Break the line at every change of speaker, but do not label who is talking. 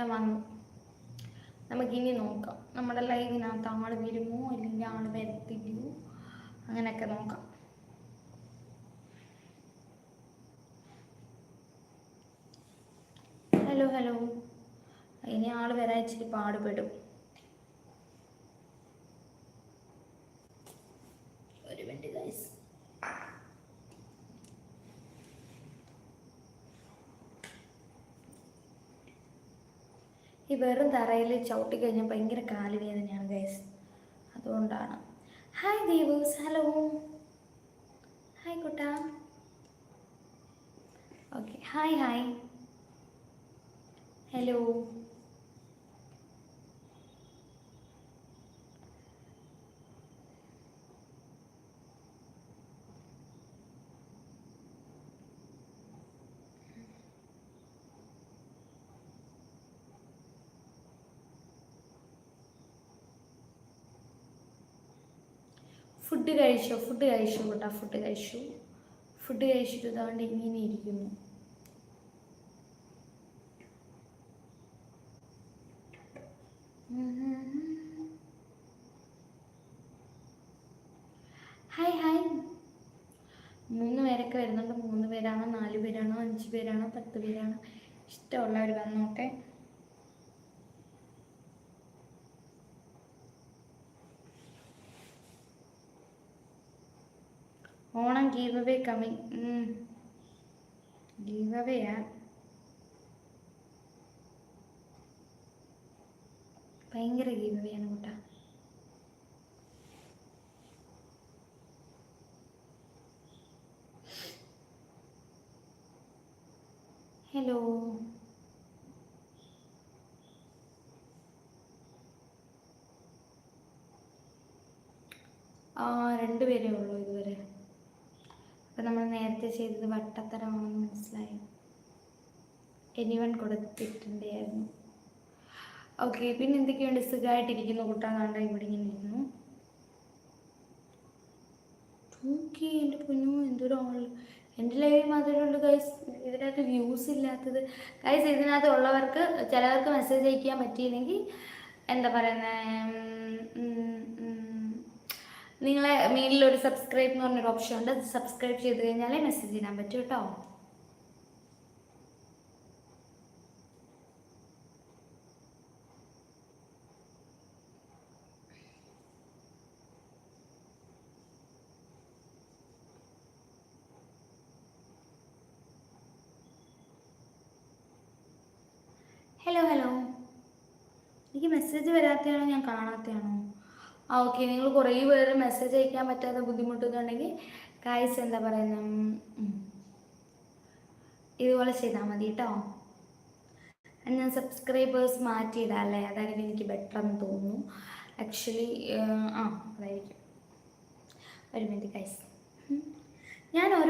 ഞാൻ വന്നു. നമുക്കിനി നോക്കാം. നമ്മുടെ ലൈവിനകത്ത് ആൾ വരുമോ? അല്ലെങ്കിൽ ആൾ വരത്തില്ലയോ? അങ്ങനെയൊക്കെ നോക്കാം. Hello hello. ഇനി ആൾ വരാൻ ഇച്ചിരി പാടുപെടും ഒരു മിനിറ്റ് ഗൈസ് ഈ വെറും തറയിൽ ചവിട്ടി കഴിഞ്ഞാൽ ഭയങ്കര കാൽ വേദനയാണ് ഗൈസ് അതുകൊണ്ടാണ്. ഹായ് ദേവൂസ് ഹലോ ഹായ് കുട്ട. Okay hi hi hello food കഴിച്ചോ? ഫുഡ് കഴിച്ചു കൂട്ടാ? ഫുഡ് കഴിച്ചു. ഫുഡ് കഴിച്ചിട്ട് ഇതാണ്ട് ഇങ്ങനെ ഇരിക്കുന്നു. ഹായ് ഹായ് മൂന്ന് പേരൊക്കെ വരുന്നുണ്ട്. മൂന്ന് പേരാണോ? നാല് പേരാണോ? അഞ്ച് പേരാണോ? പത്ത് പേരാണോ? ഇഷ്ടമുള്ളവർ വന്നോട്ടെ. Onam giveaway coming. ഗീവ് അവേയാ ഭയങ്കര ഗീവ് അവേ ആണ് കൂട്ടാ. ഹലോ. ആ രണ്ട് പേരേ ഉള്ളൂ. ചെയ്തത് വട്ടത്തരമാണെന്ന് മനസ്സിലായി. എനിവൺ കൊടുത്തിട്ടുണ്ടായിരുന്നു ഓക്കെ പിന്നെ എന്തൊക്കെയുണ്ട്? സുഖമായിട്ടിരിക്കുന്നു കുട്ടാൻ കണ്ട ഇവിടെ ഇങ്ങനെ ഇരുന്നു. തൂക്കി എന്റെ പൊന്നു എന്തൊരു എന്റെ ലൈവിൽ മാത്രമേ ഉള്ളൂ ഗൈസ് ഇതിനകത്ത് വ്യൂസ് ഇല്ലാത്തത്. ഗൈസ് ഇതിനകത്ത് ഉള്ളവർക്ക് ചിലവർക്ക് മെസ്സേജ് അയക്കാൻ പറ്റിയില്ലെങ്കിൽ എന്താ പറയുന്നത് നിങ്ങളെ മെയിലിൽ ഒരു സബ്സ്ക്രൈബ് എന്ന് പറഞ്ഞൊരു ഓപ്ഷൻ ഉണ്ട്. അത് സബ്സ്ക്രൈബ് ചെയ്ത് കഴിഞ്ഞാലേ മെസ്സേജ് ചെയ്യാൻ പറ്റും കേട്ടോ ഹലോ ഹലോ എനിക്ക് മെസ്സേജ് വരാത്തതാണോ ഞാൻ കാണാത്തതാണോ. ആ ഓക്കെ നിങ്ങൾ കുറേ പേര് മെസ്സേജ് അയക്കാൻ പറ്റാതെ ബുദ്ധിമുട്ടുന്നുണ്ടെങ്കിൽ കായ്സ് എന്താ പറയുന്നത് ഇതുപോലെ ചെയ്താൽ മതി കേട്ടോ ഞാൻ സബ്സ്ക്രൈബേഴ്സ് മാറ്റിയിടാം അല്ലേ? അതായിരിക്കും എനിക്ക് ബെറ്റർ എന്ന് തോന്നുന്നു. ആക്ച്വലി ആ അതായിരിക്കും. ഒരു മിനിറ്റ് കൈസ് ഞാൻ ഓരോ